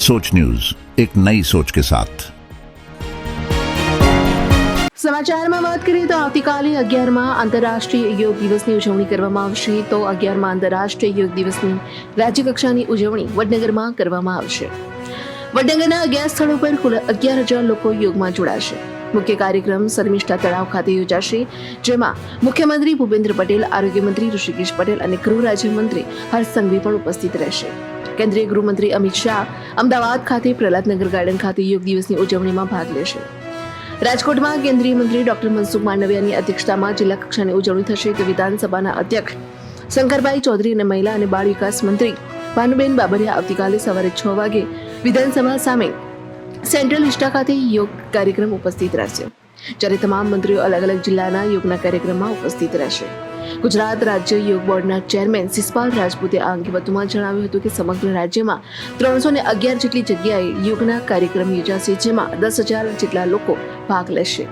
सोच न्यूज एक नई सोच के साथ સમાચારમાં વાત કરીએ તો આવતીકાલે અગિયારમાં આંતરરાષ્ટ્રીય યોગ દિવસની ઉજવણી કરવામાં આવશે તો અગિયારમાં આંતરરાષ્ટ્રીય યોગ દિવસની રાજ્યકક્ષાની ઉજવણી વડનગરમાં કરવામાં આવશે વડનગરના અગિયાર સ્થળો પર કુલ અગિયાર હજાર લોકો યોગમાં જોડાશે મુખ્ય કાર્યક્રમ શર્મિષ્ઠા તળાવ ખાતે યોજાશે જેમાં મુખ્યમંત્રી ભૂપેન્દ્ર પટેલ આરોગ્ય મંત્રી ઋષિકેશ પટેલ અને ગૃહ રાજ્યમંત્રી હર્ષ સંઘવી પણ ઉપસ્થિત રહેશે કેન્દ્રીય ગૃહમંત્રી અમિત શાહ અમદાવાદ ખાતે પ્રહલાદનગર ગાર્ડન ખાતે યોગ દિવસની ઉજવણીમાં ભાગ લેશે. રાજકોટમાં કેન્દ્રીય મંત્રી ડોક્ટર મનસુખ માંડવિયાની અધ્યક્ષતામાં જિલ્લા કક્ષાની ઉજવણી થશે. તો વિધાનસભાના અધ્યક્ષ શંકરભાઈ ચૌધરી અને મહિલા અને બાળ વિકાસ મંત્રી ભાનુબેન બાબરિયા આવતીકાલે સવારે છ વાગે વિધાનસભા સામે સેન્ટ્રલ વિસ્ટા ખાતે યોગ કાર્યક્રમ ઉપસ્થિત રહેશે, જ્યારે તમામ મંત્રીઓ અલગ અલગ જિલ્લાના યોગના કાર્યક્રમમાં ઉપસ્થિત રહેશે. ગુજરાત રાજ્ય યોગ બોર્ડના ચેરમેન સિસ્પાલ રાજપૂતે આ અંગે વધુમાં જણાવ્યું હતું કે સમગ્ર રાજ્યમાં ત્રણસો ને અગિયાર જેટલી જગ્યાએ યોગના કાર્યક્રમ યોજાશે, જેમાં દસ હજાર જેટલા લોકો ભાગ લેશે.